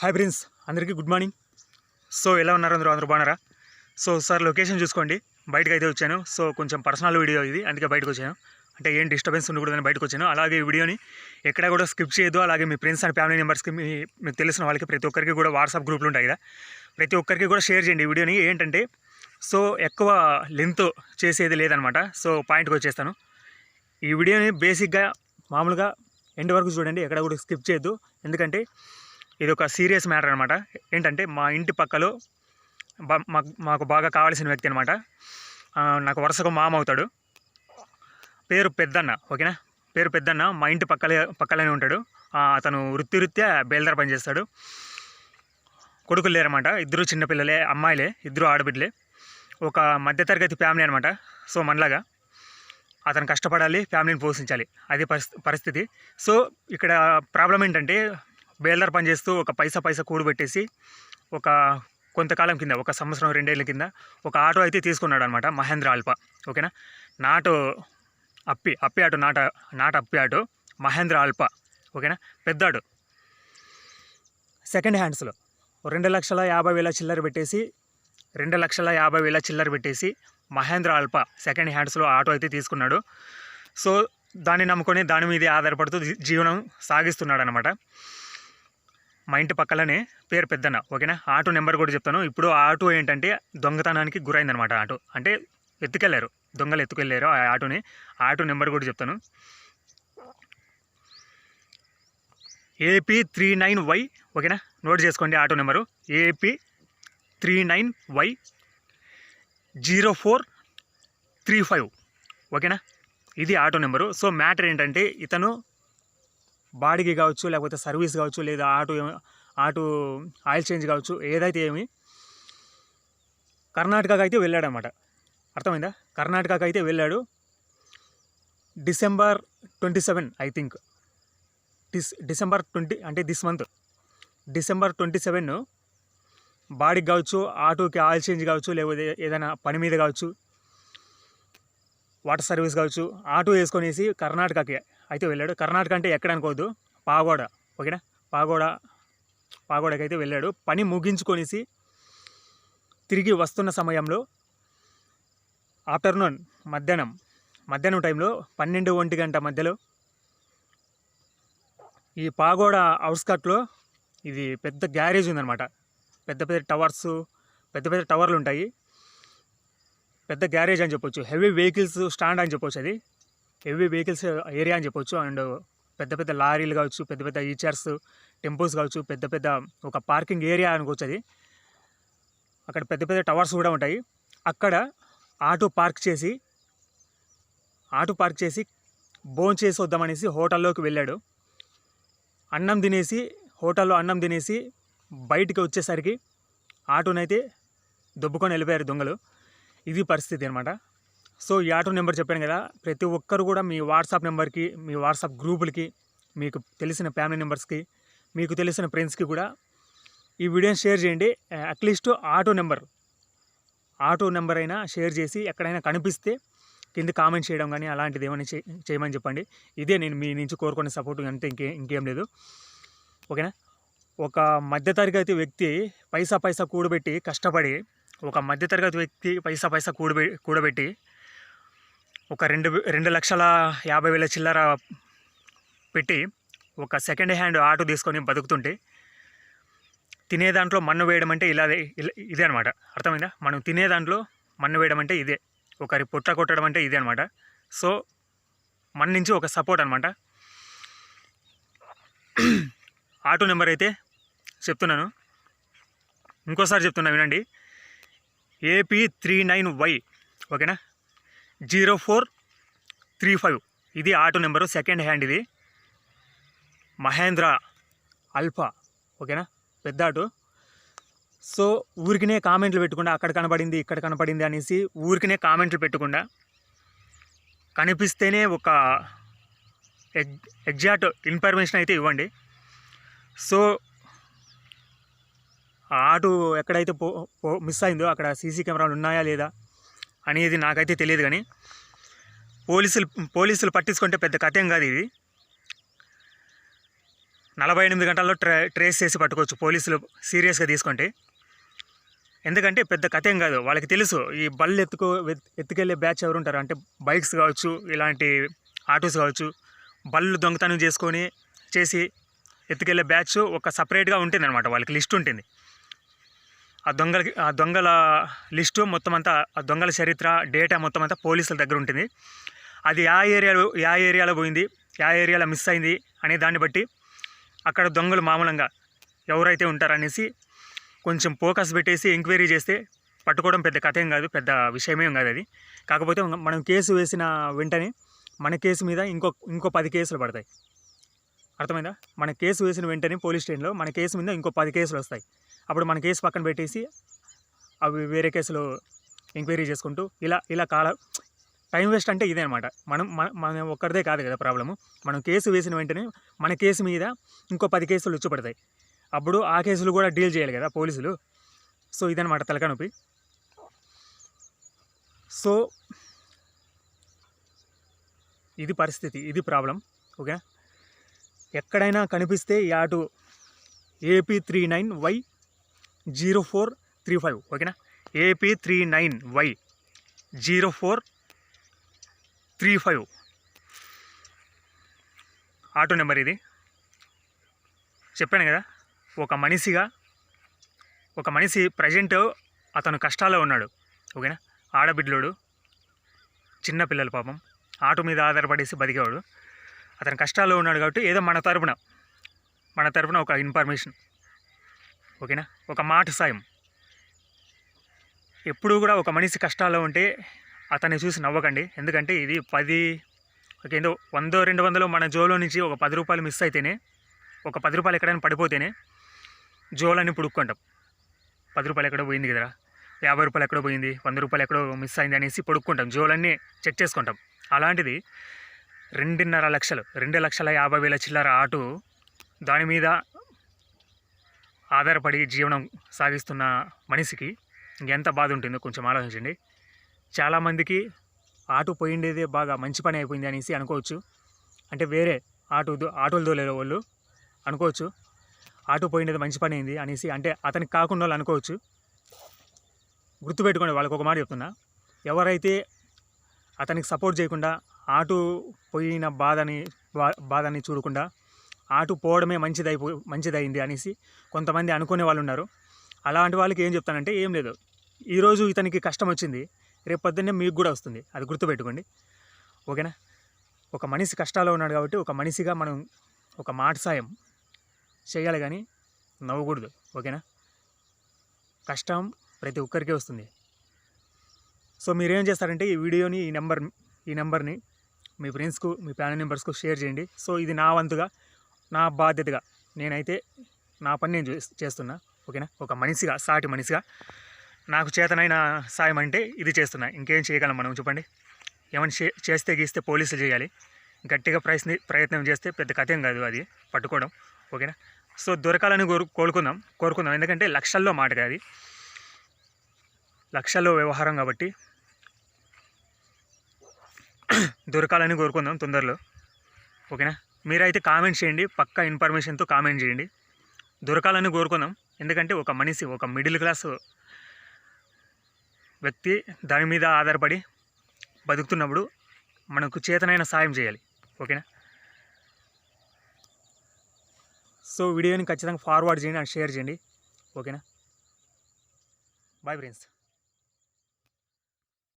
Hi prince అందరికీ good morning. So ఎలా ఉన్నారు అందరూ? అందరూ బాగున్నారా? సో సార్ లొకేషన్ చూసుకోండి. బయటకు అయితే వచ్చాను. సో కొంచెం పర్సనల్ వీడియో ఇది అందుకే బయటకు వచ్చాను. అంటే ఏం డిస్టర్బెన్స్ ఉండకూడదని బయటకు వచ్చాను. అలాగే ఈ వీడియోని ఎక్కడ కూడా స్కిప్ చేయొద్దు. అలాగే మీ ఫ్రెండ్స్ అండ్ ఫ్యామిలీ మెంబర్స్కి మీ మీకు తెలిసిన వాళ్ళకి ప్రతి ఒక్కరికి కూడా వాట్సాప్ గ్రూప్లు ఉంటాయి కదా. ప్రతి ఒక్కరికి కూడా షేర్ చేయండి ఈ వీడియోని. ఏంటంటే సో ఎక్కువ లెంత్ చేసేది లేదనమాట. సో పాయింట్కి వచ్చేస్తాను. ఈ వీడియోని బేసిక్గా మామూలుగా ఎండ్ వరకు చూడండి. ఎక్కడ కూడా స్కిప్ చేయొద్దు. ఎందుకంటే ఇది ఒక సీరియస్ మ్యాటర్ అనమాట ఏంటంటే మా ఇంటి పక్కలో మాకు మాకు బాగా కావాల్సిన వ్యక్తి అనమాట నాకు వరుసగా మామ అవుతాడు. పేరు పెద్దన్న ఓకేనా? పేరు పెద్దన్న మా ఇంటి పక్కలే పక్కలోనే ఉంటాడు. అతను వృత్తిరీత్యా బేల్దార పనిచేస్తాడు కొడుకులు లేరన్నమాట ఇద్దరు చిన్నపిల్లలే అమ్మాయిలే ఇద్దరు ఆడబిడ్డలే. ఒక మధ్యతరగతి ఫ్యామిలీ అనమాట సో మనలాగా అతను కష్టపడాలి ఫ్యామిలీని పోషించాలి. అది పరిస్థితి. సో ఇక్కడ ప్రాబ్లం ఏంటంటే బేల్దార్ పని చేస్తూ ఒక పైసా పైసా కూడబెట్టేసి ఒక కొంతకాలం కింద ఒక సంవత్సరం రెండేళ్ళ కింద ఒక ఆటో అయితే తీసుకున్నాడు అనమాట మహేంద్ర ఆల్పా ఓకేనా? నాటు అప్పి అప్పి ఆటో నాట నాట అప్పి ఆటో మహేంద్ర ఆల్పా ఓకేనా? పెద్ద ఆటో. సెకండ్ హ్యాండ్స్లో రెండు లక్షల యాభై వేల చిల్లర పెట్టేసి రెండు లక్షల యాభై వేల చిల్లర పెట్టేసి మహేంద్ర ఆల్పా సెకండ్ హ్యాండ్స్లో ఆటో అయితే తీసుకున్నాడు. సో దాన్ని నమ్ముకొని దాని మీద ఆధారపడుతూ జీ- జీవనం సాగిస్తున్నాడు అనమాట మా ఇంటి పక్కలనే పేరు పెద్దన్న ఓకేనా? ఆటో నెంబర్ కూడా చెప్తాను. ఇప్పుడు ఆ ఆటో ఏంటంటే దొంగతనానికి గురైందనమాట ఆటో. అంటే ఎత్తుకెళ్ళారు దొంగలు ఎత్తుకెళ్ళారు ఆ ఆటోని. ఆటో నెంబర్ కూడా చెప్తాను. ఏపీ త్రీ నైన్ వై ఓకేనా? నోట్ చేసుకోండి auto number. AP three nine Y zero four three five ఓకేనా? ఇది ఆటో నెంబరు. సో మ్యాటర్ ఏంటంటే ఇతను బాడీకి కావచ్చు లేకపోతే సర్వీస్ కావచ్చు లేదా ఆటో ఆటో ఆయిల్ చేంజ్ కావచ్చు ఏదైతే ఏమి కర్ణాటకకి అయితే వెళ్ళాడనమాట అర్థమైందా? కర్ణాటకకు అయితే వెళ్ళాడు. December twenty seven I think. Dis December twenty అంటే this month. December twenty seven బాడీకి కావచ్చు ఆటోకి ఆయిల్ చేంజ్ కావచ్చు లేకపోతే ఏదైనా పని మీద కావచ్చు వాటర్ సర్వీస్ కావచ్చు ఆటో వేసుకొనేసి కర్ణాటకకి అయితే వెళ్ళాడు. కర్ణాటక అంటే ఎక్కడ అనుకోవద్దు పాగోడ. ఓకేనా? పాగోడ. పాగోడకి అయితే వెళ్ళాడు. పని ముగించుకొనేసి తిరిగి వస్తున్న సమయంలో ఆఫ్టర్నూన్ మధ్యాహ్నం మధ్యాహ్నం టైంలో పన్నెండు ఒంటి గంట మధ్యలో ఈ పాగోడ అవుట్స్కట్లో ఇది పెద్ద గ్యారేజ్ ఉందన్నమాట. పెద్ద పెద్ద టవర్స్ పెద్ద పెద్ద టవర్లు ఉంటాయి. పెద్ద గ్యారేజ్ అని చెప్పొచ్చు. హెవీ వెహికల్స్ స్టాండ్ అని చెప్పొచ్చు అది. హెవీ వెహికల్స్ ఏరియా అని చెప్పొచ్చు. అండ్ పెద్ద పెద్ద లారీలు కావచ్చు పెద్ద పెద్ద ఈచర్స్ టెంపుల్స్ కావచ్చు పెద్ద పెద్ద ఒక పార్కింగ్ ఏరియా అనుకోవచ్చు అది అక్కడ పెద్ద పెద్ద టవర్స్ కూడా ఉంటాయి. అక్కడ ఆటో పార్క్ చేసి ఆటో పార్క్ చేసి భోజనం చేసి వద్దామనేసి హోటల్లోకి వెళ్ళాడు. అన్నం తినేసి హోటల్లో అన్నం తినేసి బయటికి వచ్చేసరికి ఆటోనైతే దొబ్బుకొని వెళ్ళిపోయారు దొంగలు. ఇది పరిస్థితి అనమాట సో ఈ ఆటో నెంబర్ చెప్పాను కదా ప్రతి ఒక్కరు కూడా మీ వాట్సాప్ నెంబర్కి మీ వాట్సాప్ గ్రూపులకి మీకు తెలిసిన ఫ్యామిలీ మెంబర్స్కి మీకు తెలిసిన ఫ్రెండ్స్కి కూడా ఈ వీడియోని షేర్ చేయండి. At least auto number auto number అయినా షేర్ చేసి ఎక్కడైనా కనిపిస్తే కింద కామెంట్ చేయడం కానీ అలాంటిది ఏమైనా చేయమని చెప్పండి. ఇదే నేను మీ నుంచి కోరుకునే సపోర్ట్ అంతే ఇంకే ఇంకేం లేదు. ఓకేనా? ఒక మధ్యతరగతి వ్యక్తి పైసా పైసా కూడబెట్టి కష్టపడి ఒక మధ్యతరగతి వ్యక్తి పైసా పైసా కూడబె కూడబెట్టి ఒక రెండు రెండు లక్షల యాభై వేల చిల్లర పెట్టి ఒక సెకండ్ హ్యాండ్ ఆటో తీసుకొని బతుకుతుంటే తినే దాంట్లో మన్ను వేయడం అంటే ఇలాదే ఇలా- ఇదే అనమాట అర్థమైందా? మనం తినే దాంట్లో మన్ను వేయడం అంటే ఇదే. ఒకరి పొట్ట కొట్టడం అంటే ఇదే అనమాట సో మన నుంచి ఒక సపోర్ట్ అనమాట ఆటో నెంబర్ అయితే చెప్తున్నాను. ఇంకోసారి చెప్తున్నా వినండి. ఏపీ త్రీ నైన్ వై ఓకేనా? Zero four three five. ఇది ఆటో నెంబరు సెకండ్ హ్యాండ్ ఇది. మహేంద్ర అల్ఫా ఓకేనా? పెద్ద ఆటో. సో ఊరికినే కామెంట్లు పెట్టకుండా అక్కడ కనపడింది ఇక్కడ కనపడింది అనేసి ఊరికినే కామెంట్లు పెట్టకుండా కనిపిస్తేనే ఒక ఎగ్ ఎగ్జాక్ట్ ఇన్ఫర్మేషన్ అయితే ఇవ్వండి. సో ఆ ఆటో ఎక్కడైతే పో పో మిస్ అయిందో అక్కడ సీసీ కెమెరాలు ఉన్నాయా లేదా అనేది నాకైతే తెలియదు కానీ పోలీసులు పోలీసులు పట్టించుకుంటే పెద్ద కథ ఏం కాదు ఇది. నలభై ఎనిమిది గంటల్లో ట్రే ట్రేస్ చేసి పట్టుకోవచ్చు పోలీసులు సీరియస్గా తీసుకుంటే. ఎందుకంటే పెద్ద కథ ఏం కాదు. వాళ్ళకి తెలుసు ఈ బళ్ళు ఎత్తుకో ఎత్తుకెళ్ళే బ్యాచ్ ఎవరు ఉంటారు? అంటే బైక్స్ కావచ్చు ఇలాంటి ఆటోస్ కావచ్చు బళ్ళు దొంగతనం చేసుకొని చేసి ఎత్తుకెళ్ళే బ్యాచ్ ఒక సపరేట్గా ఉంటుంది అనమాట వాళ్ళకి లిస్ట్ ఉంటుంది. ఆ దొంగలకి ఆ దొంగల లిస్టు మొత్తం అంతా ఆ దొంగల చరిత్ర డేటా మొత్తం అంతా పోలీసుల దగ్గర ఉంటుంది. అది యా ఏరియాలో యా ఏరియాలో పోయింది యా ఏరియాలో మిస్ అయింది అనే దాన్ని బట్టి అక్కడ దొంగలు మామూలంగా ఎవరైతే ఉంటారనేసి కొంచెం ఫోకస్ పెట్టేసి ఎంక్వైరీ చేస్తే పట్టుకోవడం పెద్ద కథ ఏం కాదు పెద్ద విషయమేం కాదు అది. కాకపోతే మనం కేసు వేసిన వెంటనే మన కేసు మీద ఇంకో ఇంకో పది కేసులు పడతాయి. అర్థమైందా? మన కేసు వేసిన వెంటనే పోలీస్ స్టేషన్లో మన కేసు మీద ఇంకో పది కేసులు వస్తాయి. అప్పుడు మన కేసు పక్కన పెట్టేసి అవి వేరే కేసులో ఎంక్వైరీ చేసుకుంటూ ఇలా ఇలా కాల టైం వేస్ట్ అంటే ఇదే అనమాట మనం మన ఒక్కరిదే కాదు కదా ప్రాబ్లము. మనం కేసు వేసిన వెంటనే మన కేసు మీద ఇంకో పది కేసులు వచ్చి పడతాయి. అప్పుడు ఆ కేసులు కూడా డీల్ చేయాలి కదా పోలీసులు. సో ఇదనమాట తలకనొప్పి. సో ఇది పరిస్థితి ఇది ప్రాబ్లం ఓకే ఎక్కడైనా కనిపిస్తే ఈ auto AP three nine Y zero four three five ఓకేనా? AP three nine Y zero four three five. Auto number ఇది. చెప్పాను కదా ఒక మనిషిగా ఒక మనిషి ప్రజెంట్ అతను కష్టాల్లో ఉన్నాడు ఓకేనా? ఆడబిడ్డలోడు చిన్న పిల్లల పాపం ఆటో మీద ఆధారపడేసి బతికేవాడు. అతను కష్టాల్లో ఉన్నాడు కాబట్టి ఏదో మన తరపున మన తరపున ఒక ఇన్ఫర్మేషన్ ఓకేనా? ఒక మాట సాయం. ఎప్పుడు కూడా ఒక మనిషి కష్టాల్లో ఉంటే అతన్ని చూసి నవ్వకండి. ఎందుకంటే ఇది పది ఓకేందో ఏందో వందో రెండు వందలు మన జోలో నుంచి ఒక పది రూపాయలు మిస్ అయితేనే ఒక పది రూపాయలు ఎక్కడైనా పడిపోతేనే జోలని పుడుక్కుంటాం. పది రూపాయలు ఎక్కడో పోయింది కదరా? యాభై రూపాయలు ఎక్కడో పోయింది వంద రూపాయలు ఎక్కడో మిస్ అయింది అనేసి పడుక్కుంటాం. జోలన్నీ చెక్ చేసుకుంటాం. అలాంటిది రెండున్నర లక్షలు రెండు లక్షల యాభై వేల చిల్లర ఆటో దాని మీద ఆధారపడి జీవనం సాగిస్తున్న మనిషికి ఇంకెంత బాధ ఉంటుందో కొంచెం ఆలోచించండి. చాలామందికి ఆటో పోయిండేదే బాగా మంచి పని అయిపోయింది అనేసి అనుకోవచ్చు. అంటే వేరే ఆటో ఆటోలు దోలే వాళ్ళు అనుకోవచ్చు. ఆటో పోయిండేది మంచి పని అయింది అనేసి అంటే అతనికి కాకుండా వాళ్ళు అనుకోవచ్చు. గుర్తుపెట్టుకోండి వాళ్ళకి ఒక మాట చెప్తున్నా. ఎవరైతే అతనికి సపోర్ట్ చేయకుండా ఆటో పోయిన బాధని బా- బాధని చూడకుండా ఆటో పోవడమే మంచిదై మంచిదైంది అనేసి కొంతమంది అనుకునే వాళ్ళు ఉన్నారు. అలాంటి వాళ్ళకి ఏం చెప్తానంటే ఏం లేదు. ఈరోజు ఇతనికి కష్టం వచ్చింది. రేపు పొద్దున్నే మీకు కూడా వస్తుంది. అది గుర్తుపెట్టుకోండి. ఓకేనా? ఒక మనిషి కష్టాల్లో ఉన్నాడు కాబట్టి ఒక మనిషిగా మనం ఒక మాట సాయం చేయాలి కానీ నవ్వకూడదు. ఓకేనా? కష్టం ప్రతి ఒక్కరికే వస్తుంది. సో మీరేం చేస్తారంటే ఈ వీడియోని ఈ నెంబర్ ఈ నెంబర్ని మీ ఫ్రెండ్స్కు మీ ఫ్యామిలీ మెంబర్స్కు షేర్ చేయండి. సో ఇది నా వంతుగా నా బాధ్యతగా నేనైతే నా పని నేను చేస్తున్నా ఓకేనా? ఒక మనిషిగా సాటి మనిషిగా నాకు చేతనైన సాయం అంటే ఇది చేస్తున్నా. ఇంకేం చేయగలం మనం చెప్పండి? ఏమైనా చే చేస్తే గీస్తే పోలీసులు చేయాలి. గట్టిగా ప్రయత్ని ప్రయత్నం చేస్తే పెద్ద కథేం కాదు అది పట్టుకోవడం ఓకేనా? సో దొరకాలని కోరు కోరుకుందాం కోరుకుందాం. ఎందుకంటే లక్షల్లో మాట కాదు అది. లక్షల్లో వ్యవహారం కాబట్టి దొరకాలని కోరుకుందాం తొందరలో ఓకేనా? మీరైతే కామెంట్ చేయండి పక్కా ఇన్ఫర్మేషన్తో కామెంట్ చేయండి. దొరకాలని కోరుకుందాం. ఎందుకంటే ఒక మనిషి ఒక మిడిల్ క్లాస్ వ్యక్తి దాని మీద ఆధారపడి బతుకుతున్నప్పుడు మనకు చేతనైన సాయం చేయాలి. ఓకేనా? సో వీడియోని ఖచ్చితంగా ఫార్వర్డ్ చేయండి అండ్ షేర్ చేయండి. ఓకేనా? Bye friends